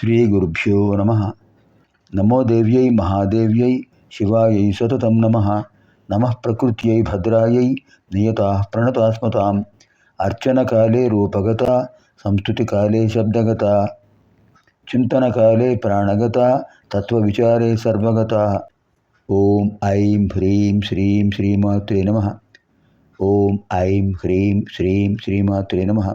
श्रीगुरुभ्यो नम। नमो दिव्य महादेव्य शिवाय सतत नम। नम प्रकृत भद्राय नियता प्रणतास्मता अर्चन काले रूपगता संस्तुति काले शब्दगता। चिंतन काले प्राणगता, तत्त्वविचारे सर्वगता। ओम ऐं ह्रीं श्रीं श्रीमात्रे नमः। ॐ ऐं ह्रीं श्रीं श्रीमात्रे नमः।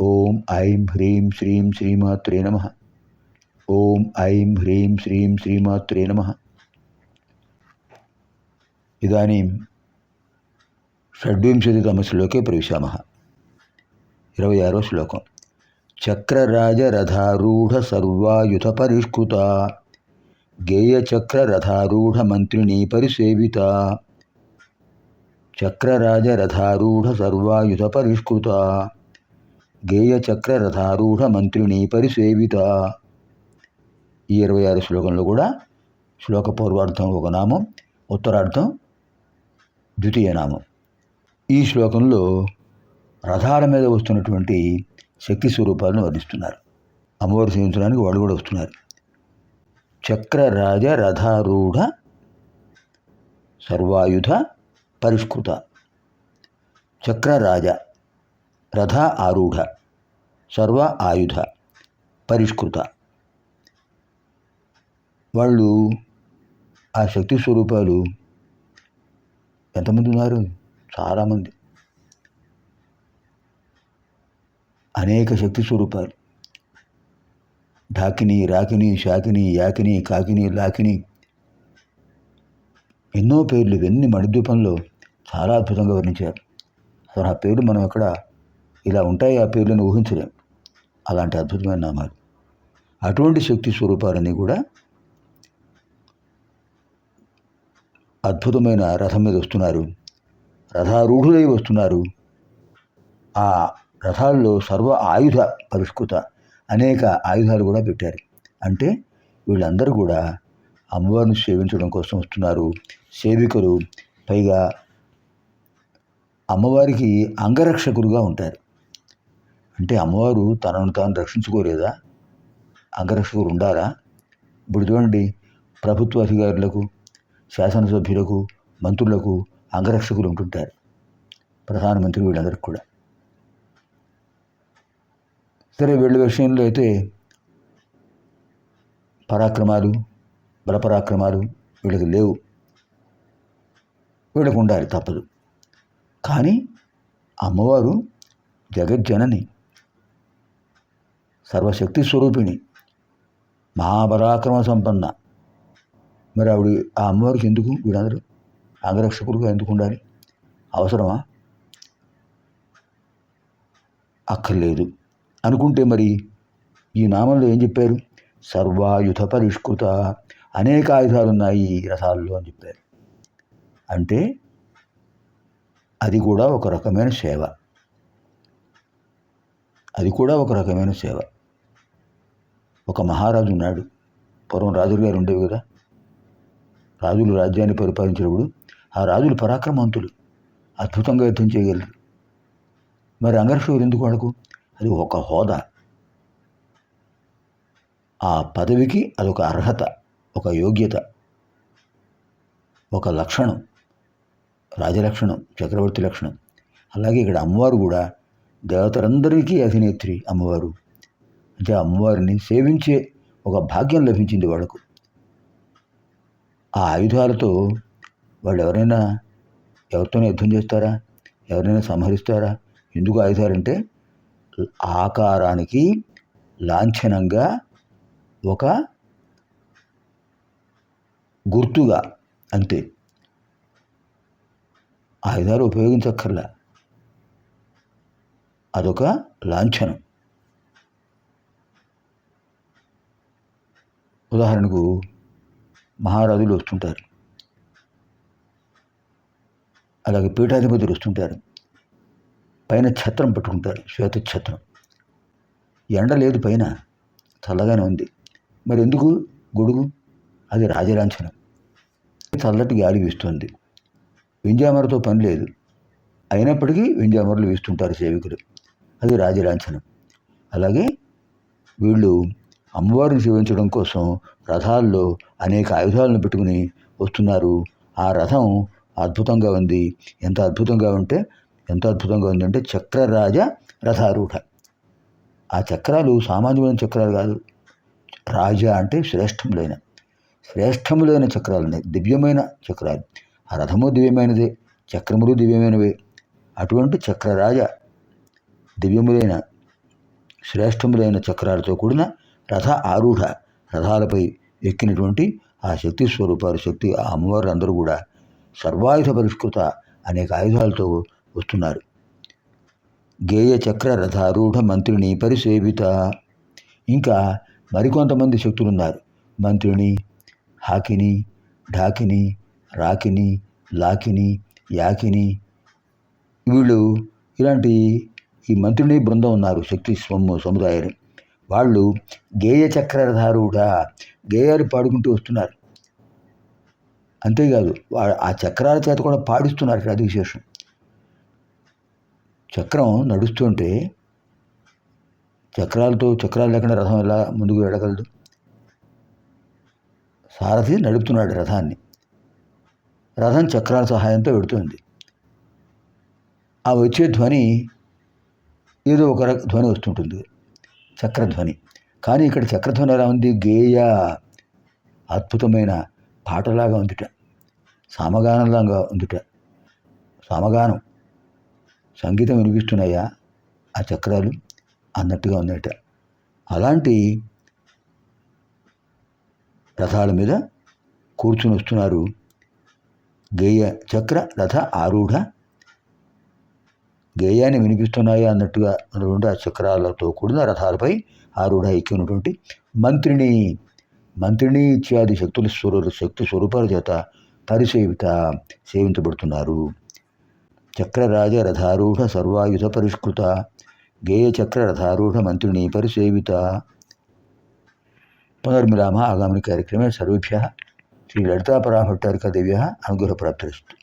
ఓం ఐం హ్రీం శ్రీం శ్రీమాత్రే నమ. ఓం ఐం హ్రీం శ్రీం శ్రీమాత్రే నమ. ఇదానీం షడ్వింశతితమ శ్లోకే ప్రవిశామ. ఇరవై ఆరో శ్లోకం. చక్రరాజరథారూఢ సర్వాయుధ పరిష్కృత గేయచక్రరథారూఢ మంత్రిణీ పరిసేవిత. చక్రరాజరథారూఢ సర్వాయుధ పరిష్కృత గేయచక్రరథారూఢ మంత్రిని పరిసేవిత. ఈ ఇరవై ఆరు శ్లోకంలో కూడా శ్లోక పూర్వార్థం ఒక నామం ఉత్తరార్థం ద్వితీయ నామం. ఈ శ్లోకంలో రథాల మీద వస్తున్నటువంటి శక్తి స్వరూపాలను వర్ణిస్తున్నారు. అమ్మవారు సేవించడానికి వాళ్ళు కూడా వస్తున్నారు. చక్రరాజ రథారూఢ సర్వాయుధ పరిష్కృత. చక్రరాజ రథ ఆరూఢ సర్వ ఆయుధ పరిష్కృత. వాళ్ళు ఆ శక్తి స్వరూపాలు ఎంతమంది ఉన్నారు? చాలామంది. అనేక శక్తి స్వరూపాలు. ఢాకిని రాకిని శాకిని యాకిని కాకిని లాకిని. ఎన్నో పేర్లు ఇవన్నీ మణిద్వీపంలో చాలా అద్భుతంగా వర్ణించారు. అసలు ఆ పేర్లు మనం ఎక్కడ ఇలా ఉంటాయి ఆ పేర్లను ఊహించలేం. అలాంటి అద్భుతమైన నామాలు. అటువంటి శక్తి స్వరూపాలని కూడా అద్భుతమైన రథం మీద వస్తున్నారు. రథారూఢులై వస్తున్నారు. ఆ రథాల్లో సర్వ ఆయుధ పరిష్కృత అనేక ఆయుధాలు కూడా పెట్టారు. అంటే వీళ్ళందరూ కూడా అమ్మవారిని సేవించడం కోసం వస్తున్నారు. సేవికలు పైగా అమ్మవారికి అంగరక్షకులుగా ఉంటారు. అంటే అమ్మవారు తనను తాను రక్షించుకోలేదా? అంగరక్షకులు ఉండాలా ఇప్పుడు చూడండి ప్రభుత్వ అధికారులకు శాసనసభ్యులకు మంత్రులకు అంగరక్షకులు ఉంటుంటారు ప్రధానమంత్రి వీళ్ళందరికీ కూడా. సరే వీళ్ళ విషయంలో అయితే పరాక్రమాలు బలపరాక్రమాలు వీళ్ళకి లేవు. వీళ్ళకు ఉండాలి తప్పదు. కానీ అమ్మవారు జగజ్జనని సర్వశక్తి స్వరూపిణి. మహాపరాక్రమ సంపన్న. మరి ఆవిడ ఆ అమ్మవారికి ఎందుకు వీళ్ళందరూ? అంగరక్షకులుగా ఎందుకు ఉండాలి? అవసరమా? అక్కర్లేదు. అనుకుంటే మరి ఈ నామంలో ఏం చెప్పారు? సర్వాయుధ పరిష్కృత. అనేక ఆయుధాలు ఉన్నాయి ఈ రథాల్లో అని చెప్పారు. అంటే అది కూడా ఒక రకమైన సేవ. అది కూడా ఒక రకమైన సేవ. ఒక మహారాజు ఉన్నాడు. పూర్వం రాజులు గారు ఉండేవి కదా. రాజులు రాజ్యాన్ని పరిపాలించినప్పుడు ఆ రాజులు పరాక్రమవంతులు. అద్భుతంగా యుద్ధం చేయగలరు. మరి అంగరక్షకులు ఎందుకు వాడుకు అది ఒక హోదా. ఆ పదవికి అదొక అర్హత ఒక యోగ్యత ఒక లక్షణం రాజలక్షణం చక్రవర్తి లక్షణం. అలాగే ఇక్కడ అమ్మవారు కూడా దేవతలందరికీ అధినేత్రి అమ్మవారు. అంటే అమ్మవారిని సేవించే ఒక భాగ్యం లభించింది వాళ్ళకు. ఆ ఆయుధాలతో వాళ్ళు ఎవరైనా ఎవరితోనే యుద్ధం చేస్తారా? ఎవరైనా సంహరిస్తారా? ఎందుకు ఆయుధాలంటే ఆకారానికి లాంఛనంగా ఒక గుర్తుగా అంతే. ఆయుధాలు ఉపయోగించక్కర్లా. అదొక లాంఛనం. ఉదాహరణకు మహారాజులు వస్తుంటారు. అలాగే పీఠాధిపతులు వస్తుంటారు. పైన ఛత్రం పట్టుకుంటారు. శ్వేత ఛత్రం. ఎండ లేదు పైన. చల్లగానే ఉంది. మరి ఎందుకు? గొడుగు? అది రాజలాంఛనం చల్లటి గాలి వీస్తుంది. వింజామరతో పని లేదు. అయినప్పటికీ వింజామరలు వీస్తుంటారు సేవికులు. అది రాజలాంఛనం అలాగే వీళ్ళు అమ్మవారిని సేవించడం కోసం రథాల్లో అనేక ఆయుధాలను పెట్టుకుని వస్తున్నారు. ఆ రథం అద్భుతంగా ఉంది. ఎంత అద్భుతంగా ఉంటే ఎంత అద్భుతంగా ఉందంటే చక్రరాజ రథారూఢ. ఆ చక్రాలు సామాన్యమైన చక్రాలు కాదు. రాజా అంటే శ్రేష్టములైన శ్రేష్టములైన చక్రాలు ఉన్నాయి. దివ్యమైన చక్రాలు. ఆ రథము దివ్యమైనదే చక్రములు దివ్యమైనవే. అటువంటి చక్రరాజ దివ్యములైన శ్రేష్టములైన చక్రాలతో కూడిన రథ ఆరూఢ. రథాలపై ఎక్కినటువంటి ఆ శక్తి స్వరూపాలు శక్తి ఆ అమ్మవారు అందరూ కూడా సర్వాయుధ పరిష్కృత అనేక ఆయుధాలతో వస్తున్నారు. గేయ చక్ర రథారూఢ మంత్రిని పరిసేవిత. ఇంకా మరికొంతమంది శక్తులు ఉన్నారు మంత్రిని హాకిని ఢాకిని రాకిని లాకిని యాకిని. వీళ్ళు ఇలాంటి ఈ మంత్రిని బృందం ఉన్నారు శక్తి సొమ్ము సముదాయాలు వాళ్ళు గేయ చక్రధారుడా గేయాలు పాడుకుంటూ వస్తున్నారు. అంతేకాదు వా- ఆ చక్రాల చేత కూడా పాడిస్తున్నారు ఇక్కడ అది విశేషం చక్రం నడుస్తుంటే చక్రాలతో చక్రాలు లేకుండా రథం ఎలా ముందుకు వెళ్ళగలదు? సారథి నడుపుతున్నాడు రథాన్ని. రథం చక్రాల సహాయంతో వెడుతుంది. ఆ వచ్చే ధ్వని ఏదో ఒక రక ధ్వని వస్తుంటుంది. చక్రధ్వని. కానీ ఇక్కడ చక్రధ్వని ఎలా ఉంది? గేయ అద్భుతమైన పాటలాగా ఉందిట. సామగానంలాగా ఉందిట. సామగానం. సంగీతం వినిపిస్తున్నాయా? ఆ చక్రాలు అన్నట్టుగా ఉన్నాయట. అలాంటి రథాల మీద కూర్చుని వస్తున్నారు గేయ చక్ర రథ ఆరూఢ గేయాన్ని వినిపిస్తున్నాయా అన్నట్టుగా ఉన్నటువంటి ఆ చక్రాలతో కూడిన రథాలపై ఆరూఢ ఎక్కి ఉన్నటువంటి మంత్రిని మంత్రిని ఇత్యాది శక్తుల స్వరూ శక్తి స్వరూపాల చేత పరిసేవిత సేవించబడుతున్నారు. చక్రరాజ రథారూఢ సర్వాయుధ పరిష్కృత గేయ చక్ర రథారూఢ మంత్రిని పరిసేవిత. పునర్మిలామ ఆగామిని కార్యక్రమే సర్వేభ్య శ్రీ లలితాపరాభట్టారిక దేవ్య అనుగ్రహ ప్రాప్తిరస్తు